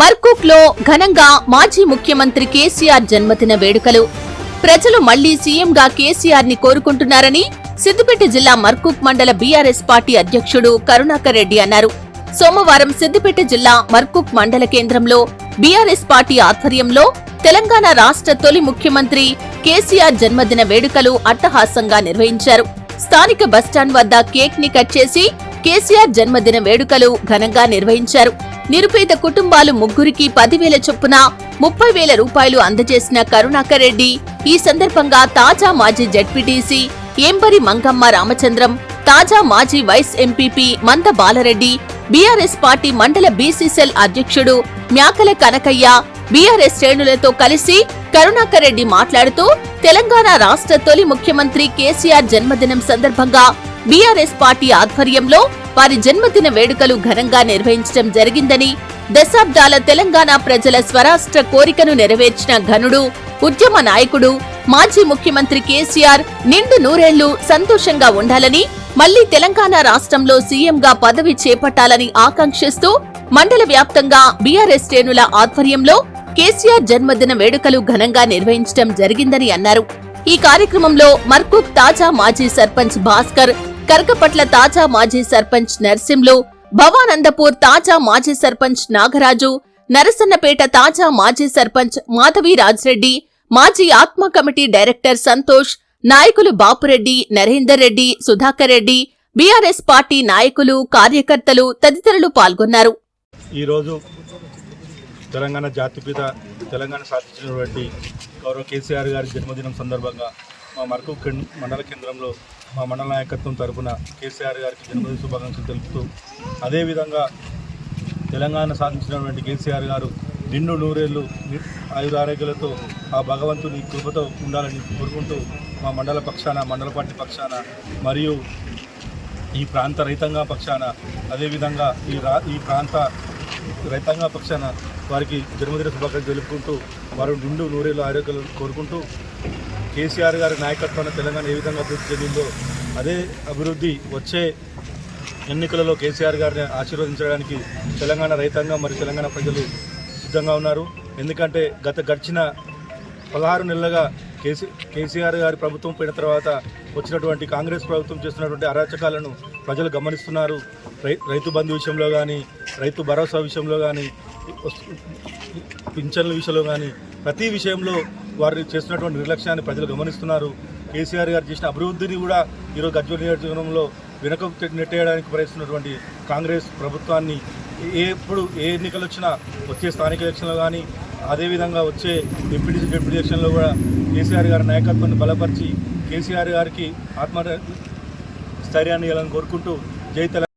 మర్కూక్లో ఘనంగా మాజీ ముఖ్యమంత్రి కేసీఆర్ జన్మదిన వేడుకలు. ప్రజలు మళ్ళీ సీఎంగా కేసీఆర్ని కోరుకుంటున్నారని సిద్దిపేట జిల్లా మర్కూక్ మండల బీఆర్ఎస్ పార్టీ అధ్యక్షుడు కరుణాకర్ రెడ్డి అన్నారు. సోమవారం సిద్దిపేట జిల్లా మర్కూక్ మండల కేంద్రంలో బీఆర్ఎస్ పార్టీ ఆధ్వర్యంలో తెలంగాణ రాష్ట్ర తొలి ముఖ్యమంత్రి కేసీఆర్ జన్మదిన వేడుకలు అట్టహాసంగా నిర్వహించారు. స్థానిక బస్టాండ్ వద్ద కేక్ని కట్ చేసి కేసీఆర్ జన్మదిన వేడుకలు ఘనంగా నిర్వహించారు. నిరుపేద కుటుంబాలు ముగ్గురికి పదివేల చొప్పున ముప్పై వేల రూపాయలు అందజేసిన కరుణాకర్ రెడ్డి. ఈ సందర్భంగా తాజా మాజీ జడ్పీటీసీ ఏంబరి మంగమ్మ రామచంద్రం తాజా మాజీ vice MPP Manda Balreddy BRS party మండల బీసీసీఎల్ అధ్యక్షుడు మ్యాకల కనకయ్య బీఆర్ఎస్ శ్రేణులతో కలిసి కరుణాకర్ రెడ్డి మాట్లాడుతూ తెలంగాణ రాష్ట్ర తొలి ముఖ్యమంత్రి కేసీఆర్ జన్మదినం సందర్భంగా బీఆర్ఎస్ పార్టీ ఆధ్వర్యంలో వారి జన్మదిన వేడుకలు ఘనంగా నిర్వహించడం జరిగిందని దశాబ్దాల తెలంగాణ ప్రజల స్వరాష్ట్ర కోరికను నెరవేర్చిన ఘనుడు ఉద్యమ నాయకుడు మాజీ ముఖ్యమంత్రి కేసీఆర్ నిండు నూరేళ్ళు సంతోషంగా ఉండాలని మళ్ళీ తెలంగాణ రాష్ట్రంలో సీఎంగా పదవి చేపట్టాలని ఆకాంక్షిస్తూ మండల వ్యాప్తంగా బీఆర్ఎస్ శ్రేణుల ఆధ్వర్యంలో కేసీఆర్ జన్మదిన వేడుకలు ఘనంగా నిర్వహించడం జరిగిందని అన్నారు. ఈ కార్యక్రమంలో మర్కూక్ తాజా మాజీ సర్పంచ్ భాస్కర్ కరకపట్ల తాజా మాజీ సర్పంచ్ నర్సింలు భవానందపూర్ తాజా మాజీ సర్పంచ్ నాగరాజు నరసన్నపేట తాజా మాజీ సర్పంచ్ మాధవి రాజ్రెడ్డి మాజీ ఆత్మ కమిటీ డైరెక్టర్ సంతోష్ నాయకులు బాపురెడ్డి నరేందర్ రెడ్డి సుధాకర్ రెడ్డి బీఆర్ఎస్ పార్టీ నాయకులు కార్యకర్తలు తదితరులు పాల్గొన్నారు. ఈరోజు తెలంగాణ జాతిపిత తెలంగాణ సాధించినటువంటి గౌరవ కేసీఆర్ గారి జన్మదినం సందర్భంగా మా మరకు మండల కేంద్రంలో మా మండల నాయకత్వం తరపున కేసీఆర్ గారికి జన్మదిన శుభాకాంక్షలు తెలుపుతూ అదేవిధంగా తెలంగాణ సాధించినటువంటి కేసీఆర్ గారు నిండు నూరేళ్ళు ని- ఆయురారోగ్యాలతో ఆ భగవంతుని కృపతో ఉండాలని కోరుకుంటూ మా మండల పక్షాన మండల పార్టీ పక్షాన మరియు ఈ ప్రాంత రైతాంగ పక్షాన అదేవిధంగా ఈ రా ఈ ప్రాంత రైతాంగ పక్షాన వారికి జన్మదిన శుభాకాంక్షలు తెలుపుకుంటూ వారు నిండు నూరేళ్ళు ఆరోగ్యాలు కోరుకుంటూ కేసీఆర్ గారి నాయకత్వాన్ని తెలంగాణ ఏ విధంగా అభివృద్ధి చెందిందో అదే అభివృద్ధి వచ్చే ఎన్నికలలో కేసీఆర్ గారిని ఆశీర్వదించడానికి తెలంగాణ రైతాంగం మరియు తెలంగాణ ప్రజలు సిద్ధంగా ఉన్నారు. ఎందుకంటే గత గడిచిన పదహారు నెలలుగా కేసీ కేసీఆర్ గారి ప్రభుత్వం పోయిన తర్వాత వచ్చినటువంటి కాంగ్రెస్ ప్రభుత్వం చేస్తున్నటువంటి అరాచకాలను ప్రజలు గమనిస్తున్నారు. రై రైతు బంధు విషయంలో కానీ రైతు భరోసా విషయంలో కానీ పింఛన్ల విషయంలో కానీ ప్రతి విషయంలో వారు చేస్తున్నటువంటి నిర్లక్ష్యాన్ని ప్రజలు గమనిస్తున్నారు. కేసీఆర్ గారు చేసిన అభివృద్ధిని కూడా ఈరోజు గజ్వల్ నియోజకవర్గంలో వెనుక నెట్టేయడానికి ప్రయత్నిస్తున్నటువంటి కాంగ్రెస్ ప్రభుత్వాన్ని ఏ- ఎప్పుడు ఏ ఎన్నికలు వచ్చినా వచ్చే స్థానిక ఎలక్షన్లో కానీ అదేవిధంగా వచ్చే డిప్యూటీ డిప్యూటీ ఎలక్షన్లో కూడా కేసీఆర్ గారి నాయకత్వాన్ని బలపరిచి కేసీఆర్ గారికి ఆత్మ స్థైర్యాన్ని ఇవ్వాలని కోరుకుంటూ జై